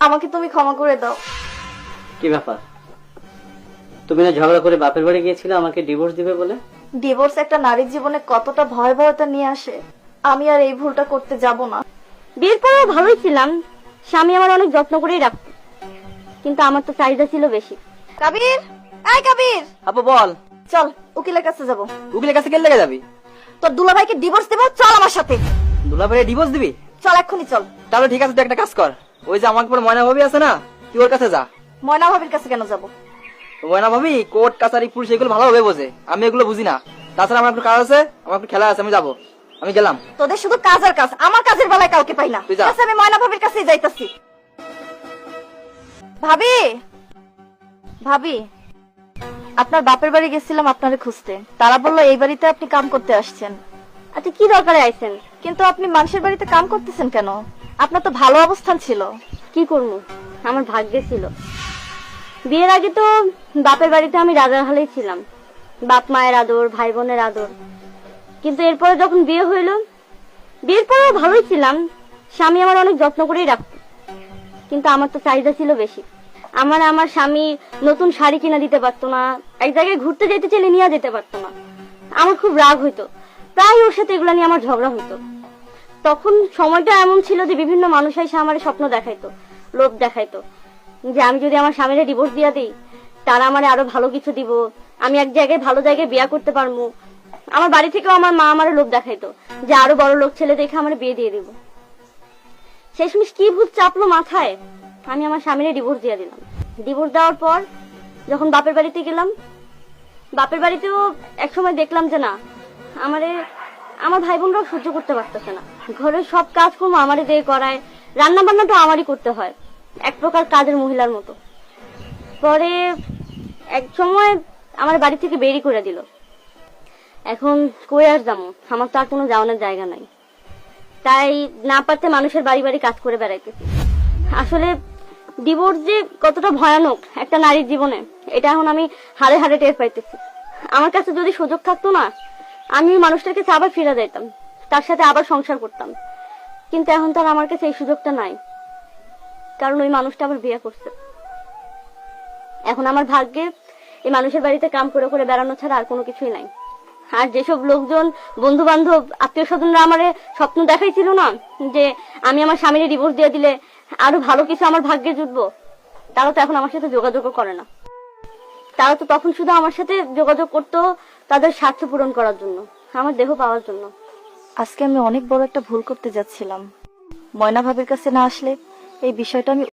আমাকে তুমি ক্ষমা করে দাও। কি ব্যাপার? তুমি না ঝগড়া করে বাপের বাড়ি গিয়েছিলে আমাকে ডিভোর্স দিবে বলে? ডিভোর্স একটা নারীর জীবনে কতটা ভয়াবহতা নিয়ে আসে আমি আর এই ভুলটা করতে যাব না। বিয়ের পরেও ভালোই ছিলাম স্বামী আমার অনেক যত্ন করেই রাখত কিন্তু আমার তো চাহিদা ছিল বেশি। কাবির? এই কাবির! আপু বল। চল উকিলের কাছে যাব। উকিলের কাছে কেন লেগে যাবি? তোর দুলাভাইকে ডিভোর্স দেবো চল আমার সাথে। দুলাভাইয়ের ডিভোর্স দিবি? চল এক্ষুনি চল। তাহলে ঠিক আছে তুই একটা কাজ কর। ওই যে আমার পরে ময়না ভাবি আছে না তুই ওর কাছে যা। ময়না ভাবির কাছে কেন যাব? ময়না ভাবি কোর্ট কাছারি পুলিশ এগুলো ভালোভাবে বোঝে। আমি এগুলো বুঝি না। তাছাড়া আমার একটু কাজ আছে? আমার একটু খেলা আছে? আমি যাব। আমি গেলাম। তোদের শুধু কাজ আর কাজ। আমার কাজের বেলায় কাউকে পাই না। আচ্ছা, আমি ময়না ভাবির কাছেই যাইতাছি। ভাবি! ভাবি! আপনার বাপের বাড়ি গেছিলাম আপনারে খুঁজতে। তারা বলল এই বাড়িতে আপনি কাম করতে আসছেন। আচ্ছা কি দরকারে আইছেন? কিন্তু আপনি মানুষের বাড়িতে কাম করতেছেন কেন? আপনার তো ভালো অবস্থান ছিল। কি করব? আমার ভাগ্যে ছিল। বিয়ের আগে তো বাপের বাড়িতে আমি রাজার হালেই ছিলাম। বাপ মায়ের আদর, ভাই বোনের আদর। কিন্তু এরপরে যখন বিয়ে হইল, বিয়ের পরেও ভালোই ছিলাম। স্বামী আমার অনেক যত্ন করেই রাখত। কিন্তু আমার তো চাহিদা ছিল বেশি। আমার আমার স্বামী নতুন শাড়ি কিনা দিতে পারতো না, এক জায়গায় ঘুরতে যেতে চাইলে নিয়ে যেতে পারতো না। আমার খুব রাগ হইতো। প্রায় ওর সাথে এগুলো নিয়ে আমার ঝগড়া হইতো। তখন সময়টা এমন ছিল যে বিভিন্ন মানুষ এসে আমার স্বপ্ন দেখাইতো, লোভ দেখাইতো। যে আমি যদি আমার স্বামীরে ডিভোর্স দিয়া দিই, তারা আমার আরও ভালো কিছু দিব, আমি এক জায়গায় ভালো জায়গায় বিয়া করতে পারব আমার বাড়ি থেকেও আমার মা আমার লোভ দেখাইতো, যে আরও বড় লোক ছেলে দেখে আমার বিয়ে দিয়ে দিব। শেষমেশ কি ভূত চাপলো মাথায়? আমি আমার স্বামীরে ডিভোর্স দিয়ে দিলাম। ডিভোর্স দেওয়ার পর যখন বাপের বাড়িতে গেলাম, বাপের বাড়িতেও একসময় দেখলাম যে না, আমারে, আমার ভাই বোনরাও সহ্য করতে পারতেছে না। ঘরের সব কাজ কর্ম আমারই দিয়ে করায় রান্না বান্নাটা আমারই করতে হয়, এক প্রকার কাজের মহিলার মতো। পরে এক সময় আমার বাড়ি থেকে বেরি করে দিল। এখন কই আর যাব? আমার তো আর কোনো যাওয়ানোর জায়গা নাই। তাই না পারতে মানুষের বাড়ি বাড়ি কাজ করে বেড়াইতেছি। আসলে ডিভোর্স যে কতটা ভয়ানক একটা নারীর জীবনে, এটা এখন আমি হাড়ে হাড়ে টের পাইতেছি। আমার কাছে যদি সুযোগ থাকতো না, আমি মানুষটাকে আবার ফিরে যাইতাম তার সাথে আবার সংসার করতাম। কিন্তু এখন তো আর আমার কাছে এই সুযোগটা নাই। কারণ ওই মানুষটা আবার বিয়ে করছে। এখন আমার ভাগ্যে এই মানুষের বাড়িতে কাম করে করে বেড়ানো ছাড়া আর কোনো কিছুই নাই। আর যেসব লোকজন বন্ধু বান্ধব আত্মীয় স্বজনরা আমার স্বপ্ন দেখাইছিল না, যে আমি আমার স্বামীর ডিভোর্স দিয়ে দিলে আরও ভালো কিছু আমার ভাগ্যে জুটবো, তারা তো এখন আমার সাথে যোগাযোগও করে না। তারা তো তখন শুধু আমার সাথে যোগাযোগ করতো তাদের স্বার্থ পূরণ করার জন্য, আমার দেহ পাওয়ার জন্য। আজকে আমি অনেক বড় একটা ভুল করতে যাচ্ছিলাম। ময়না ভাবের কাছে না আসলে এই বিষয়টা আমি